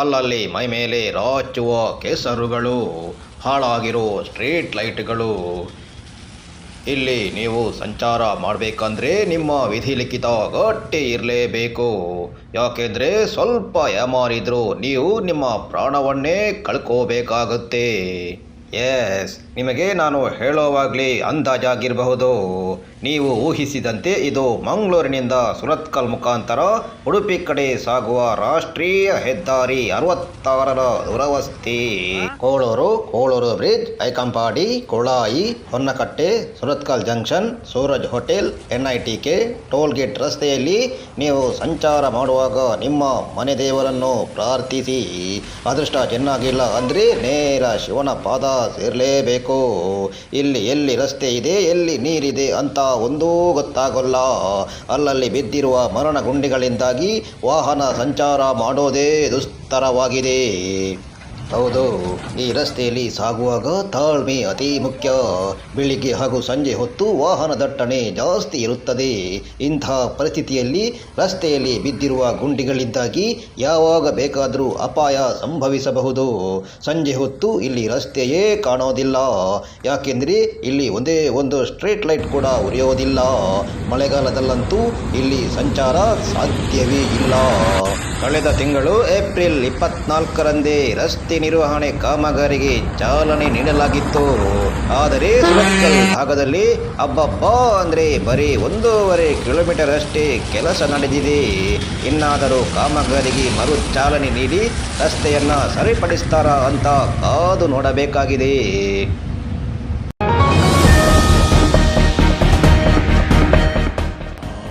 ಅಲ್ಲಲ್ಲಿ ಮೈ ಮೇಲೆ ರಾಚುವ ಕೆಸರುಗಳು, ಹಾಳಾಗಿರೋ ಸ್ಟ್ರೀಟ್ ಲೈಟ್ಗಳು. ಇಲ್ಲಿ ನೀವು ಸಂಚಾರ ಮಾಡಬೇಕಂದ್ರೆ ನಿಮ್ಮ ವಿಧಿ ಲಿಖಿತ ಗಟ್ಟಿ ಇರಲೇಬೇಕು. ಯಾಕೆಂದರೆ ಸ್ವಲ್ಪ ಯಾಮಾರಿದ್ರು ನೀವು ನಿಮ್ಮ ಪ್ರಾಣವನ್ನೇ ಕಳ್ಕೋಬೇಕಾಗುತ್ತೆ. ಎಸ್ ನಿಮಗೆ ನಾನು ಹೇಳೋವಾಗಲೇ ಅಂದಾಜಾಗಿರಬಹುದು. ನೀವು ಊಹಿಸಿದಂತೆ ಇದು ಮಂಗಳೂರಿನಿಂದ ಸುರತ್ಕಲ್ ಮುಖಾಂತರ ಉಡುಪಿ ಕಡೆ ಸಾಗುವ ರಾಷ್ಟ್ರೀಯ ಹೆದ್ದಾರಿ ಅರವತ್ತಾರರ ದುರವಸ್ಥೆ. Kolur Kuloor bridge, Aikampadi, Kulai, Honnakatte, Surathkal junction, Suraj hotel N I T K toll gate ರಸ್ತೆಯಲ್ಲಿ ನೀವು ಸಂಚಾರ ಮಾಡುವಾಗ ನಿಮ್ಮ ಮನೆ ದೇವರನ್ನು ಪ್ರಾರ್ಥಿಸಿ. ಅದೃಷ್ಟ ಚೆನ್ನಾಗಿಲ್ಲ ಅಂದರೆ ನೇರ ಶಿವನ ಪಾದ ಸೇರಲೇಬೇಕು. ಇಲ್ಲಿ ಎಲ್ಲಿ ರಸ್ತೆ ಇದೆ, ಎಲ್ಲಿ ನೀರಿದೆ ಅಂತ ಒಂದೂ ಗೊತ್ತಾಗಲ್ಲ. ಅಲ್ಲಲ್ಲಿ ಬಿದ್ದಿರುವ ಮರಣ ಗುಂಡಿಗಳಿಂದಾಗಿ ವಾಹನ ಸಂಚಾರ ಮಾಡೋದೇ ದುಸ್ತರವಾಗಿದೆ. ಹೌದು, ಈ ರಸ್ತೆಯಲ್ಲಿ ಸಾಗುವಾಗ ತಾಳ್ಮೆ ಅತಿ ಮುಖ್ಯ. ಬೆಳಿಗ್ಗೆ ಹಾಗೂ ಸಂಜೆ ಹೊತ್ತು ವಾಹನ ದಟ್ಟಣೆ ಜಾಸ್ತಿ ಇರುತ್ತದೆ. ಇಂಥ ಪರಿಸ್ಥಿತಿಯಲ್ಲಿ ರಸ್ತೆಯಲ್ಲಿ ಬಿದ್ದಿರುವ ಗುಂಡಿಗಳಿದ್ದಾಗಿ ಯಾವಾಗ ಬೇಕಾದರೂ ಅಪಾಯ ಸಂಭವಿಸಬಹುದು. ಸಂಜೆ ಹೊತ್ತು ಇಲ್ಲಿ ರಸ್ತೆಯೇ ಕಾಣೋದಿಲ್ಲ. ಯಾಕೆಂದರೆ ಇಲ್ಲಿ ಒಂದೇ ಒಂದು ಸ್ಟ್ರೀಟ್ ಲೈಟ್ ಕೂಡ ಉರಿಯೋದಿಲ್ಲ. ಮಳೆಗಾಲದಲ್ಲಂತೂ ಇಲ್ಲಿ ಸಂಚಾರ ಸಾಧ್ಯವೇ ಇಲ್ಲ. ಕಳೆದ ತಿಂಗಳು ಏಪ್ರಿಲ್ ಇಪ್ಪತ್ನಾಲ್ಕರಂದೇ ರಸ್ತೆ ನಿರ್ವಹಣೆ ಕಾಮಗಾರಿಗೆ ಚಾಲನೆ ನೀಡಲಾಗಿತ್ತು. ಆದರೆ ಭಾಗದಲ್ಲಿ ಅಬ್ಬಬ್ಬಾ ಅಂದರೆ ಬರೀ ಒಂದೂವರೆ ಕಿಲೋಮೀಟರ್ ಅಷ್ಟೇ ಕೆಲಸ ನಡೆದಿದೆ. ಇನ್ನಾದರೂ ಕಾಮಗಾರಿಗೆ ಮರು ಚಾಲನೆ ನೀಡಿ ರಸ್ತೆಯನ್ನು ಸರಿಪಡಿಸ್ತಾರಾ ಅಂತ ಕಾದು ನೋಡಬೇಕಾಗಿದೆ.